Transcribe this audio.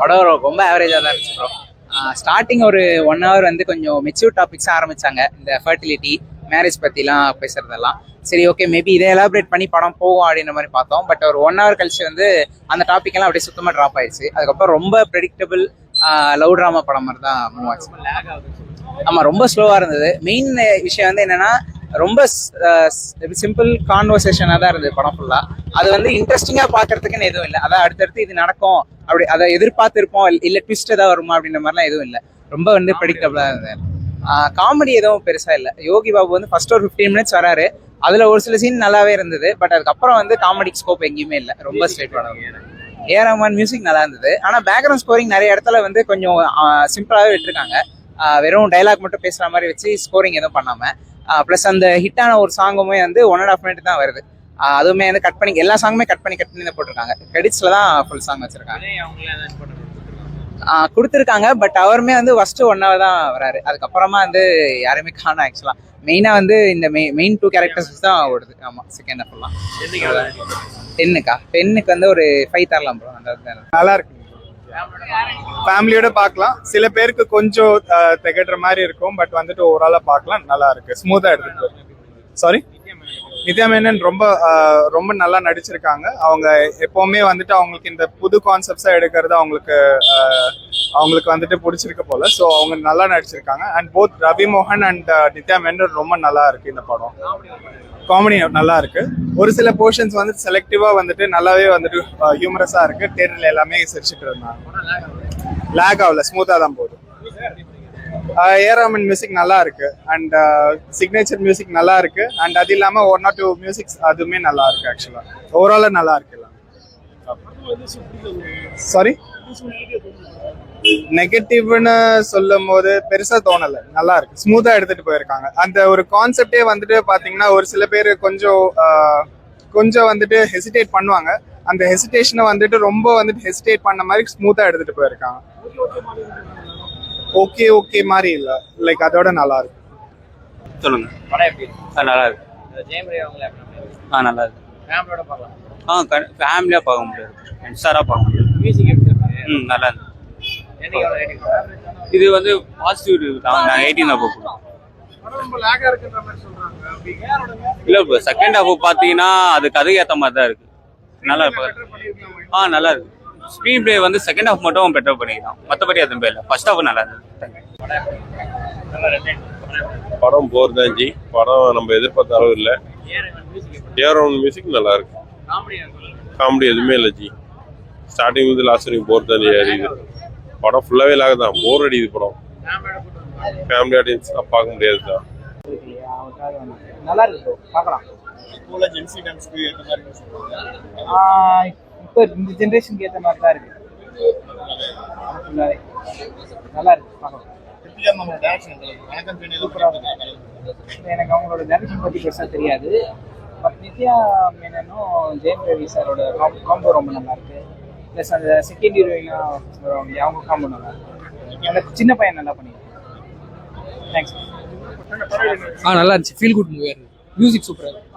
படம் ரொம்ப ஆவரேஜாக தான் இருந்துச்சு ப்ரோ ஸ்டார்டிங் ஒரு ஒன் ஹவர் வந்து கொஞ்சம் மெச்சூர் டாபிக்ஸ் ஆரம்பிச்சாங்க இந்த ஃபர்டிலிட்டி மேரேஜ் பற்றிலாம் பேசுறதெல்லாம். சரி ஓகே மேபி இதை எலாபரேட் பண்ணி படம் போகும் அப்படின்ற மாதிரி பார்த்தோம். பட் ஒரு ஒன் ஹவர் கழிச்சு வந்து அந்த டாபிக் எல்லாம் அப்படியே சுத்தமாக ட்ராப் ஆயிடுச்சு. அதுக்கப்புறம் ரொம்ப ப்ரெடிக்டபிள் லவ் ட்ராமா படம் மாதிரி தான் மூவ் ஆச்சு. ஆமா ரொம்ப ஸ்லோவா இருந்தது. மெயின் விஷயம் வந்து என்னன்னா ரொம்ப சிம்பிள் கான்வர்சேஷனாக தான் இருந்தது படம் ஃபுல்லா அது வந்து இன்ட்ரெஸ்டிங்கா பாக்குறதுக்குன்னு எதுவும் இல்லை. அதான் அடுத்தடுத்து இது நடக்கும். அப்படி அதை எதிர்பார்த்திருப்போம். இல்ல- ட்விஸ்ட் ஏதாவது வருமா அப்படின்ற மாதிரிலாம் எதுவும் இல்லை. ரொம்ப வந்து ப்ரெடிக்டபிளா இருந்தது காமெடி எதுவும் பெருசா இல்லை. யோகி பாபு வந்து ஃபர்ஸ்ட் ஒரு ஃபிஃப்டீன் மினிட்ஸ் வராரு. அதுல ஒரு சில சீன் நல்லாவே இருந்தது. பட் அதுக்கப்புறம் வந்து காமெடி ஸ்கோப் எங்கேயுமே இல்லை. ரொம்ப ஸ்ட்ரெயிட் ஏ ரஹ்மான் மியூசிக் நல்லா இருந்தது. ஆனா பேக்ரவுண்ட் ஸ்கோரிங் நிறைய இடத்துல வந்து கொஞ்சம் சிம்பிளாவே விட்டுருக்காங்க. வெறும் டைலாக் மட்டும் பேசுற மாதிரி வச்சு ஸ்கோரிங் எதுவும் பண்ணாம. ப்ளஸ் அந்த ஹிட்டான ஒரு சாங்குமே வந்து ஒன் அண்ட் ஆஃப் மினிட் தான் வருது. அதுவுமே வந்து கட் பண்ணி எல்லா சாங்குமே கட் பண்ணி கட் பண்ணி தான் போட்டிருக்காங்க. கிரெடிட்ஸ்ல தான் ஃபுல் சாங் வச்சிருக்காங்க. கொடுத்திருக்காங்க. பட் அவருமே வந்து ஃபர்ஸ்ட் ஒன் ஹவர் தான் வராரு. அதுக்கப்புறமா வந்து யாருமே காணும் ஆக்சுவலா மெயினா வந்து இந்த மெயின் டூ கேரக்டர்ஸ் தான் ஓடுது. ஆமா செகண்ட் ஹாஃப்லாம் டென்னுக்கா டென்னுக்கு வந்து ஒரு ஃபைவ் தரலாம் ப்ரோ அந்த. நல்லா இருக்கு. ஃபேமிலியோட பார்க்கலாம். சில பேருக்கு கொஞ்சம் அஹ், திகட்டுற மாதிரி இருக்கும். பட் வந்துட்டு ஓவராலாக பார்க்கலாம். நல்லா இருக்கு. ஸ்மூத்தாக எடுத்துட்டு சாரி நித்யா மேனன் ரொம்ப ரொம்ப நல்லா நடிச்சிருக்காங்க. அவங்க எப்போவுமே வந்துட்டு அவங்களுக்கு இந்த புது கான்செப்ட்ஸாக எடுக்கிறது அவங்களுக்கு அவங்களுக்கு வந்துட்டு பிடிச்சிருக்க போல. ஸோ அவங்க நல்லா நடிச்சிருக்காங்க. அண்ட் போத் ரவி மோகன் அண்ட் நித்யா மேனன் ரொம்ப நல்லா இருக்கு இந்த படம். காமெடி நல்லா இருக்கு ஒரு சில போர்ஷன்ஸ் வந்து செலக்டிவா வந்துட்டு நல்லாவே வந்துட்டு ஹியூமரஸா இருக்கு. தேட்டர்ல எல்லாமே சிரிச்சுட்டு இருந்தாங்க. லேக் ஆகல ஸ்மூத்தா தான் போகுது. ஏராமன் மியூசிக் நல்லா இருக்கு அண்ட் சிக்னேச்சர் மியூசிக் நல்லா இருக்கு அண்ட் அது இல்லாம ஒன் ஆர் டூ மியூசிக்ஸ் அதுவுமே நல்லா இருக்கு ஆக்சுவலா ஓவராலா நல்லா இருக்கு சாரி நெகட்டிவ்னு சொல்லும் போது பெருசா தோணல. நல்லா இருக்கு. ஸ்மூத்தா எடுத்துட்டு போயிருக்காங்க. அந்த ஒரு கான்செப்டே வந்துட்டு பாத்தீங்கன்னா ஒரு சில பேர் கொஞ்சம் கொஞ்சம் வந்துட்டு ஹெசிடேட் பண்ணுவாங்க. அந்த ஹெசிடேஷனை வந்துட்டு ரொம்ப வந்துட்டு ஹெசிடேட் பண்ண மாதிரி ஸ்மூத்தா எடுத்துட்டு போயிருக்காங்க. ஓகே ஓகே மாதிரி இல்ல. லைக் அதோட நல்லா இருக்கு. சொல்லுங்க. நல்லா இருக்கு? ஆ நல்லா இருக்கு. ஃபேமிலியோட பார்க்கலாம். ஆ ஃபேமிலியாக பார்க்க முடியாது. ஃப்ரெண்ட்ஸாராக பார்க்க முடியாது மியூசிக் ம் நல்லா ரேட்டிங் இது வந்து பாசிட்டிவ் தான். நான் எயிட்டீன் அப்போ இல்லை இப்போ செகண்ட் ஹாஃப் பார்த்தீங்கன்னா அது கதைக்கு ஏற்ற மாதிரி தான் இருக்கு. நல்லா இருக்கு ஆ நல்லா இருக்கு. ஸ்க்ரீன் பிளே வந்து செகண்ட் ஹாஃப் மட்டும் பெட்டர் பண்ணிக்கலாம் மற்றபடி எதுவும் இல்லை ஃபர்ஸ்ட் ஹாஃப் நல்லா இருந்தது. படம் போர் தான் ஜி படம் நம்ம எதிர்பார்த்த அளவு இல்லை. ஏரோன் மியூசிக் நல்லா இருக்கு. காமெடி எதுவுமே இல்லை ஜி. ஸ்டார்டிங் வந்து லாஸ்ட் வரைக்கும் போர் தான் அறியுது படம் ஃபுல்லாகவே லாக தான். போர் அடிக்குது படம். ஃபேமிலி ஆடியன்ஸ் பார்க்க முடியாது தான். நல்லா இருக்கு bro. பார்க்கலாம். ஆஹ் இப்போ இந்த ஜென்ரேஷனுக்கு ஏற்ற மாதிரி தான் இருக்கு. நல்லா பார்க்கலாம். எனக்கு அவங்களோட டைரக்ஷன் பத்தி பெருசா தெரியாது. நித்யா மேனனும் ஜெயம் ரவி சாரோட காம்போ ரொம்ப நல்லா இருக்கு. ப்ளஸ் அந்த செகண்ட் ஹீரோயினா வருவாங்க. அவங்க காம்போ நல்லா இருக்கு. அந்த சின்ன பையன் நல்லா பண்ணியிருக்கேன். தேங்க்ஸ் ஆ நல்லா இருந்துச்சு. ஃபீல் குட் மூவியாக இருந்துச்சு. மியூசிக் சூப்பராக இருக்கு.